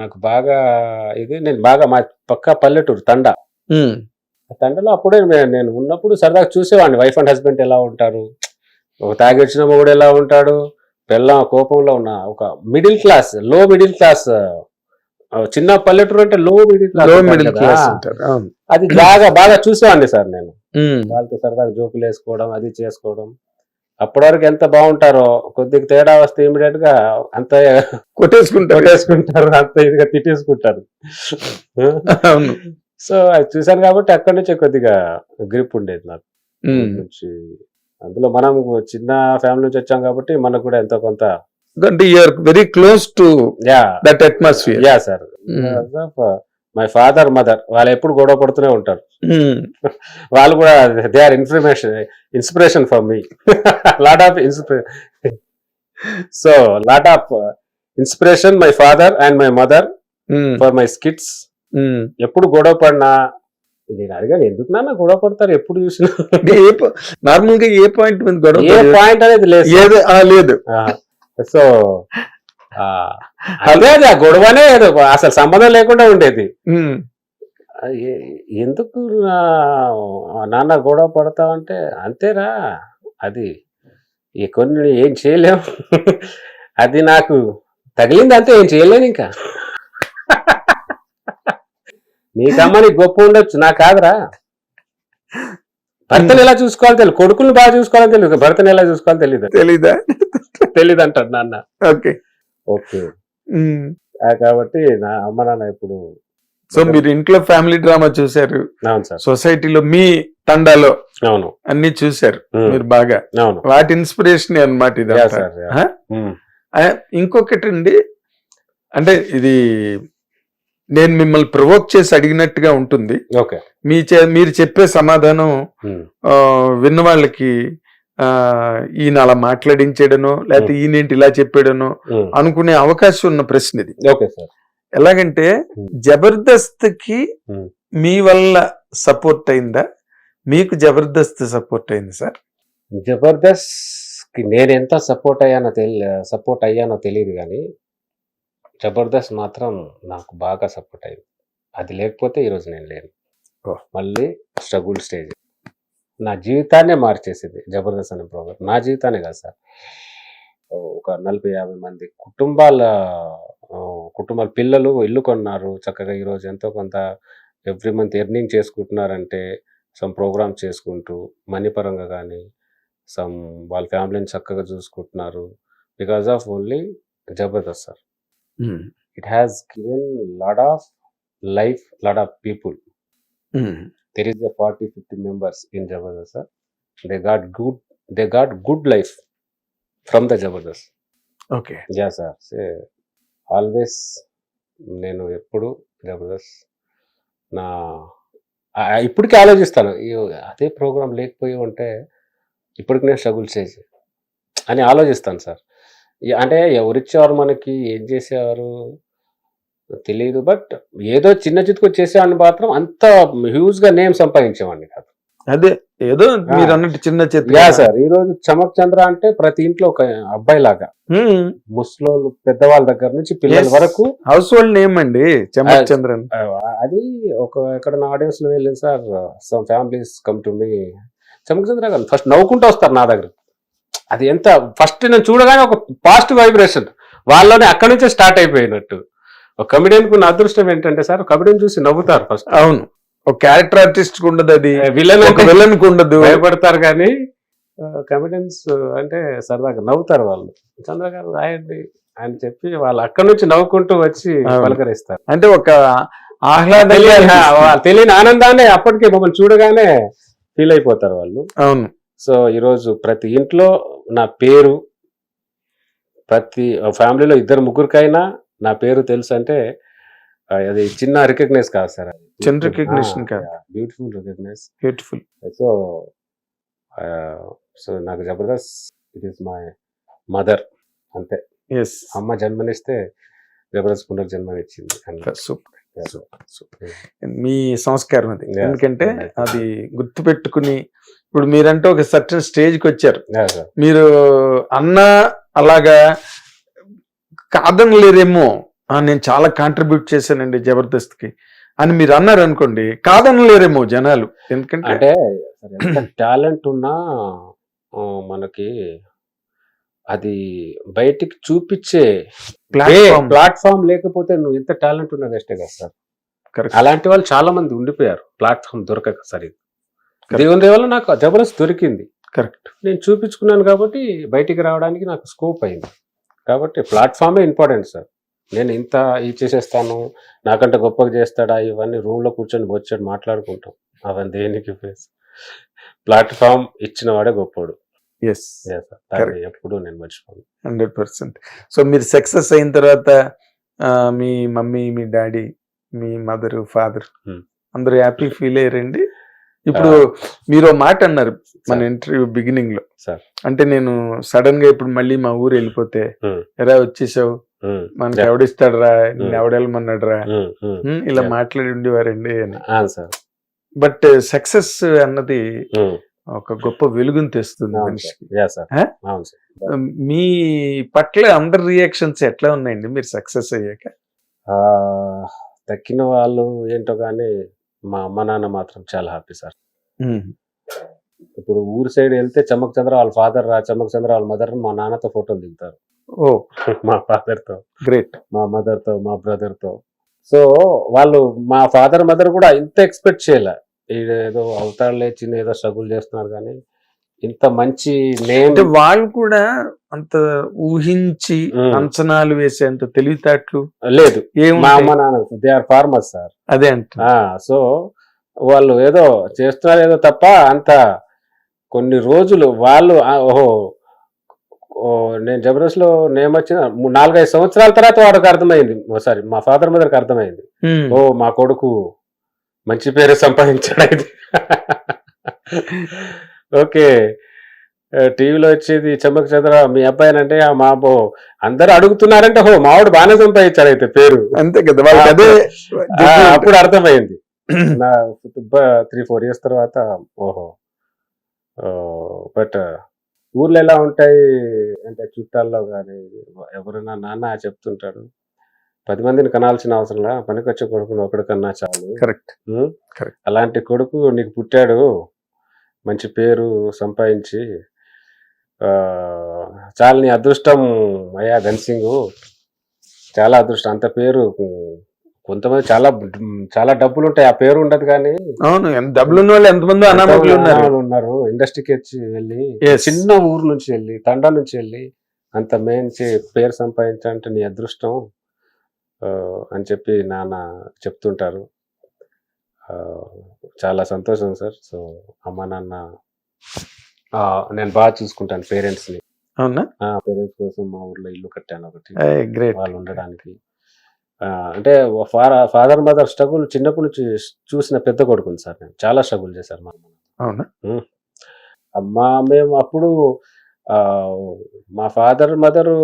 నాకు బాగా ఇది నేను బాగా మా పక్క పల్లెటూరు తండ. తండలో అప్పుడే నేను ఉన్నప్పుడు సరదాగా చూసేవాడిని. వైఫ్ అండ్ హస్బెండ్ ఎలా ఉంటారు? ఒక తాగిచ్చిన మొగుడు ఎలా ఉంటాడు? పిల్ల కోపంలో ఉన్న ఒక మిడిల్ క్లాస్లో మిడిల్ క్లాస్ చిన్న పల్లెటూరు అంటే లో మిడిల్ క్లాస్లో మిడిల్. క్లాస్ అది బాగా బాగా చూసేవాడిని సార్ నేను. వాళ్ళతో సరదాగా జోకులు వేసుకోవడం అది చేసుకోవడం. అప్పటి వరకు ఎంత బాగుంటారో కొద్దిగా తేడా వస్తే ఇమీడియట్గా అంత కొట్టేసుకుంటారు. కొట్టేసుకుంటారు అంత ఇదిగా తిట్టేసుకుంటారు. అవును. సో అది చూశాను కాబట్టి అక్కడి నుంచి కొద్దిగా గ్రిప్ ఉండేది నాకు. నుంచి అందులో మనం చిన్న ఫ్యామిలీ నుంచి వచ్చాం కాబట్టి మనకు కూడా ఎంతో కొంత అంటే you are very close to ya. That atmosphere ya sir. My father mother వాళ్ళు ఎప్పుడు గొడవ పడుతూనే ఉంటారు. వాళ్ళు కూడా they are information inspiration for me lot of inspiration so lot of inspiration my father and my mother for my skits ఎప్పుడు గొడవ పడినా నేను అడిగాను ఎందుకు నాన్న గొడవ పడతారు? ఎప్పుడు చూసినా. నార్మల్ గా ఏ పాయింట్ గొడవ ఏ? పాయింట్ అనేది లేదు. లేదు. సో అదే అది ఆ గొడవనే అసలు సంబంధం లేకుండా ఉండేది. ఎందుకు నా- నాన్న గొడవ పడతావంటే అంతేరా అది కొన్ని ఏం చేయలేం. అది నాకు తగిలింది అంతే ఏం చేయలేను ఇంకా. నీకమ్మ నీకు గొప్ప ఉండొచ్చు నా కాదురా. భర్తను ఎలా చూసుకోవాలో తెలియదు కొడుకుని బాగా చూసుకోవాలని తెలియదు భర్తను ఎలా చూసుకోవాలో తెలియదు తెలీదా? తెలియదు అంటాడు నాన్న. ఓకే. ఓకే. కాబట్టి నా అమ్మ నాన్న ఇప్పుడు సో మీరు ఇంట్లో ఫ్యామిలీ డ్రామా చూశారు? అవును సార్. సొసైటీలో మీ తండాలో అవును. అన్ని చూశారు ఉమ్, మీరు బాగా. అవును. వాటి ఇన్స్పిరేషన్ అన్నమాట ఇది ఇంకొకటి అండి అంటే ఇది నేను మిమ్మల్ని ప్రొవోక్ చేసి అడిగినట్టుగా ఉంటుంది. ఓకే. మీ చే- మీరు చెప్పే సమాధానం విన్న వాళ్ళకి ఈయన అలా మాట్లాడించాడనో లేకపోతే ఈయనేంటి ఇలా చెప్పాడనో అనుకునే అవకాశం ఉన్న ప్రశ్న ఇది. Okay sir. ఎలాగంటే. జబర్దస్త్కి. మీ వల్ల సపోర్ట్ అయిందా? మీకు జబర్దస్త్ సపోర్ట్ అయింది సార్? జబర్దస్త్కి నేను ఎంత సపోర్ట్ అయ్యానో తెలి సపోర్ట్ అయ్యానో తెలియదు కానీ జబర్దస్త్ మాత్రం నాకు బాగా సపోర్ట్ అయింది. అది లేకపోతే ఈరోజు నేను లేను. మళ్ళీ స్ట్రగుల్ స్టేజ్. నా జీవితాన్నే మార్చేసింది జబర్దస్త్ అనే ప్రోగ్రామ్ నా జీవితాన్ని కాదు సార్. ఒక నలభై యాభై మంది కుటుంబాల కుటుంబాల పిల్లలు ఇల్లు కొన్నారు. చక్కగా ఈరోజు ఎంతో కొంత ఎవ్రీ మంత్ ఎర్నింగ్ చేసుకుంటున్నారంటే సమ్ ప్రోగ్రామ్ చేసుకుంటూ మనీ పరంగా కానీ సమ్ వాళ్ళ ఫ్యామిలీని చక్కగా చూసుకుంటున్నారు. Because of only Jabardasth sir. It has given lot of life lot of people there is the forty fifty members in Jabardasth sir they got good they got good life from the Jabardasth okay ya sir always నేను ఎప్పుడు జబర్దస్త్ నా ఇప్పటికీ ఆలోచిస్తాను. అదే programme లేకపోయి ఉంటే ఇప్పటికి నేను స్ట్రగుల్ చేసి అని ఆలోచిస్తాను సార్ అంటే ఎవరిచ్చేవారు మనకి? ఏం చేసేవారు తెలియదు బట్ ఏదో చిన్న చితుకు చేసేవాడిని మాత్రం అంత హ్యూజ్గా నేమ్ సంపాదించేవాడిని కాదు. అదే ఏదో మీరు అన్నట్టు చిన్న చెత్త యా సార్ ఈ రోజు చమక్ చంద్ర అంటే ప్రతి ఇంట్లో ఒక అబ్బాయి లాగా ముస్లోళ్ళు పెద్దవాళ్ళ దగ్గర నుంచి పిల్లల. వరకు. హౌస్ హోల్డ్ నేమ్ అండి చమక్ ఆ, అది ఒక ఎక్కడ నా ఆడియన్స్లో వెళ్ళింది sir some families come to మీ చమక్ చంద్ర గారు ఫస్ట్ నవ్వుకుంటూ వస్తారు నా దగ్గర. అది ఎంత ఫస్ట్ నేను చూడగానే ఒక పాజిటివ్ వైబ్రేషన్ వాళ్ళలోనే అక్కడి నుంచే స్టార్ట్ అయిపోయినట్టు. ఒక కమిడియన్కు అదృష్టం ఏంటంటే సార్ కమిడియన్ చూసి నవ్వుతారు ఫస్ట్ అవును. ఒక క్యారెక్టర్ ఆర్టిస్ట్కు ఉండదు అది. విలన్ ఒక విలన్కు ఉండదు. భయపడతారు కానీ కమిడియన్స్ అంటే సరదాగా నవ్వుతారు వాళ్ళు. చంద్ర గారు రాయండి అని చెప్పి వాళ్ళు అక్కడి నుంచి నవ్వుకుంటూ వచ్చి. పలకరిస్తారు. అంటే ఒక ఆహ్లాదంగా. వాళ్ళు తెలియని ఆనందాన్ని అప్పటికే మమ్మల్ని చూడగానే ఫీల్ అయిపోతారు వాళ్ళు. అవును. సో ఈరోజు ప్రతి ఇంట్లో నా పేరు ప్రతి ఫ్యామిలీలో ఇద్దరు ముగ్గురికైనా నా పేరు తెలుసు అంటే అది చిన్న రికగ్నైజ్ కాదు సార్. చిన్న కాదు. Beautiful recognise beautiful so so నాకు Jabardasth it is my mother అంతే. ఎస్ అమ్మ జన్మనిస్తే జబర్దస్త్ పునర్జన్మనిచ్చింది సూపర్ మీ సంస్కారం అది. ఎందుకంటే. అది గుర్తు పెట్టుకుని ఇప్పుడు మీరంటే ఒక సర్టన్ స్టేజ్కి వచ్చారు. మీరు అన్న అలాగా కాదనలేరేమో "ఆ, నేను చాలా కాంట్రిబ్యూట్ చేశానండి జబర్దస్త్కి అని మీరు అన్నారు అనుకోండి కాదనలేరేమో జనాలు. ఎందుకంటే అంటే టాలెంట్ ఉన్నా మనకి అది బయటికి చూపించే ప్లాట్ఫామ్ ప్లాట్ఫామ్ లేకపోతే నువ్వు ఎంత టాలెంట్ ఉన్నా వేస్టే కదా సార్. కరెక్ట్ అలాంటి వాళ్ళు చాలా మంది ఉండిపోయారు. ప్లాట్ఫామ్ దొరకక సరే. Correct. దేవుని వల్ల నాకు జబర్దస్త్ దొరికింది. కరెక్ట్ నేను చూపించుకున్నాను కాబట్టి బయటికి రావడానికి నాకు స్కోప్ అయింది. కాబట్టి ప్లాట్ఫామే ఇంపార్టెంట్ సార్. నేను ఇంత ఇది చేసేస్తాను నాకంటే గొప్పగా చేస్తాడా ఇవన్నీ రూమ్లో కూర్చొని వచ్చాడు మాట్లాడుకుంటాం. అవన్నీ దేనికి ప్లాట్ఫామ్ ఇచ్చిన వాడే గొప్పోడు ఎస్ ఎప్పుడు నేను మర్చిపోను. Hundred percent. సో మీరు సక్సెస్ అయిన తర్వాత మీ మమ్మీ మీ డాడీ మీ మదర్ ఫాదర్ Hmm. అందరూ హ్యాపీ ఫీల్ అయ్యారండి? ఇప్పుడు మీరు మాట అన్నారు మన ఇంటర్వ్యూ బిగినింగ్లో. సార్. అంటే నేను సడన్గా ఇప్పుడు మళ్ళీ మా ఊరు వెళ్ళిపోతే. ఎరా వచ్చేసావు? మనకి. ఎవడిస్తాడరా? నేను ఎవడెళ్ళమన్నాడురా ఇలా. మాట్లాడి ఉండేవారండి అని. బట్ సక్సెస్ అన్నది ఒక గొప్ప వెలుగుని తెస్తుంది మనిషికి. మీ పట్ల అందరి రియాక్షన్స్ ఎట్లా ఉన్నాయండి మీరు సక్సెస్ అయ్యాక? ఆ, తక్కిన వాళ్ళు ఏంటో కానీ మా అమ్మ నాన్న మాత్రం చాలా హ్యాపీ సార్ ఇప్పుడు ఊరు సైడ్ వెళ్తే చమ్మక్ చంద్ర వాళ్ళ ఫాదర్ రా చమ్మక్ చంద్ర వాళ్ళ మదర్ మా నాన్నతో ఫోటోలు దిగుతారు. ఓ. మా father తో. గ్రేట్ మా mother తో మా brother తో. సో వాళ్ళు మా ఫాదర్ మదర్ కూడా ఇంత ఎక్స్పెక్ట్ చేయలే. ఏదో అవుతాడులే చిన్న ఏదో స్ట్రగుల్ చేస్తున్నారు కానీ ఇంత మంచి నేమ్ అంటే వాళ్ళు కూడా అంత ఊహించి. అంచనాలు వేసేంత తెలివితేటలు లేదు. మా అమ్మ నాన్న దే ఆర్ ఫార్మర్స్ సార్ అదే అంట సో వాళ్ళు ఏదో చేస్తున్నారు ఏదో తప్ప అంత కొన్ని రోజులు వాళ్ళు ఓహో నేను జబర్దస్త్లో నేమ్ వచ్చిన నాలుగైదు సంవత్సరాల తర్వాత వాడికి అర్థమైంది. సారీ మా ఫాదర్ మదర్కి అర్థమైంది. ఓ మా కొడుకు మంచి పేరు సంపాదించాడు ఇది. ఓకే. టీవీలో వచ్చేది చెమ్మక చంద్ర మీ అబ్బాయి అంటే మా బో అందరు అడుగుతున్నారంటే హో మావాడు బాగానే సంపాదించాడు అయితే పేరు. అంతే కదా అదే అప్పుడు అర్థమైంది. నా త్రీ ఫోర్ ఇయర్స్ తర్వాత ఓహో. బట్ ఊర్లో ఎలా ఉంటాయి అంటే చుట్టాల్లో కానీ ఎవరైనా నాన్న చెప్తుంటాడు పది మందిని కనాల్సిన అవసరంలా? పనికొచ్చే కొడుకుని ఒకటి కన్నా చాలు కరెక్ట్. అలాంటి కొడుకు నీకు పుట్టాడు మంచి పేరు సంపాదించి చాలా నీ అదృష్టం అయ్యా ధన్సింగ్. చాలా అదృష్టం. అంత పేరు కొంతమంది చాలా చాలా డబ్బులు ఉంటాయి ఆ పేరు ఉండదు కానీ అవును డబ్బులు ఉన్న వాళ్ళు ఎంతమంది అనామకులు ఉన్నారు. ఉన్నారు. ఇండస్ట్రీకి వచ్చి వెళ్ళి. చిన్న ఊరు నుంచి వెళ్ళి తండా నుంచి వెళ్ళి అంత మంచి పేరు సంపాదించాలంటే నీ అదృష్టం అని చెప్పి నాన్న చెప్తుంటారు. చాలా సంతోషం సార్. సో అమ్మ నాన్న నేను బాగా చూసుకుంటాను పేరెంట్స్ని అవునా పేరెంట్స్ కోసం మా ఊర్లో ఇల్లు కట్టాను ఒకటి. గ్రేట్. వాళ్ళు ఉండడానికి. అంటే ఫాదర్ మదర్ స్ట్రగుల్ చిన్నప్పటి నుంచి చూసిన పెద్ద కొడుకుని సార్ నేను. చాలా స్ట్రగుల్ చేశారు మా అమ్మ అవునా? అమ్మ మేము అప్పుడు మా ఫాదర్ మదరు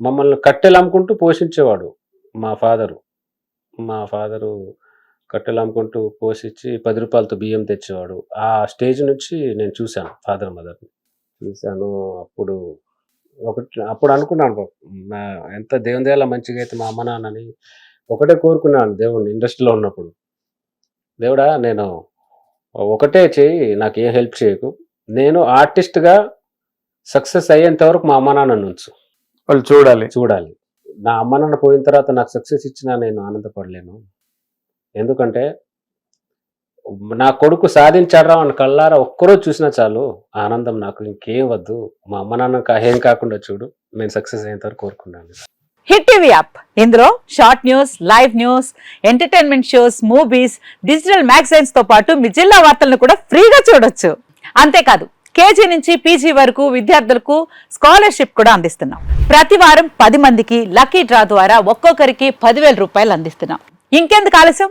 మమ్మల్ని కట్టెలు అమ్ముకుంటూ పోషించేవాడు మా ఫాదరు. మా ఫాదరు కట్టెలు అమ్ముకుంటూ పోషించి పది రూపాయలతో బియ్యం తెచ్చేవాడు. ఆ స్టేజ్ నుంచి నేను చూశాను ఫాదర్ మదర్ని. చూశాను అప్పుడు ఒకటి అప్పుడు అనుకున్నాను నా ఎంత దేవుని దేవాల మంచిగా అయితే మా అమ్మ నాన్నని. ఒకటే కోరుకున్నాను దేవుణ్ణి ఇండస్ట్రీలో ఉన్నప్పుడు. దేవుడా నేను ఒకటే చేయి నాకు ఏ హెల్ప్ చేయకు. నేను ఆర్టిస్ట్గా సక్సెస్ అయ్యేంత వరకు మా అమ్మ నాన్న ఉంచు. వాళ్ళు చూడాలి. చూడాలి. నా అమ్మ నాన్న పోయిన తర్వాత నాకు సక్సెస్ ఇచ్చినా నేను ఆనందపడలేను. ఎందుకంటే నా కొడుకు సాధించారా అని కళ్ళారా ఒక్కరోజు చూసినా చాలు. ఆనందం నాకు ఇంకేం వద్దు. మా అమ్మ నాన్న ఏం కాకుండా చూడు. నేను సక్సెస్ అయ్యేంత వరకు కోరుకున్నాను. Hit TV app. ఇందులో short news live news entertainment shows movies digital మ్యాగజైన్స్తో పాటు మీ జిల్లా వార్తలను కూడా ఫ్రీగా చూడొచ్చు. అంతేకాదు కేజీ నుంచి పీజీ వరకు విద్యార్థులకు స్కాలర్షిప్ కూడా అందిస్తున్నాం. ప్రతి వారం పది మందికి లక్కీ డ్రా ద్వారా ఒక్కొక్కరికి పదివేల రూపాయలు అందిస్తున్నాం. ఇంకెందుకు ఆలస్యం?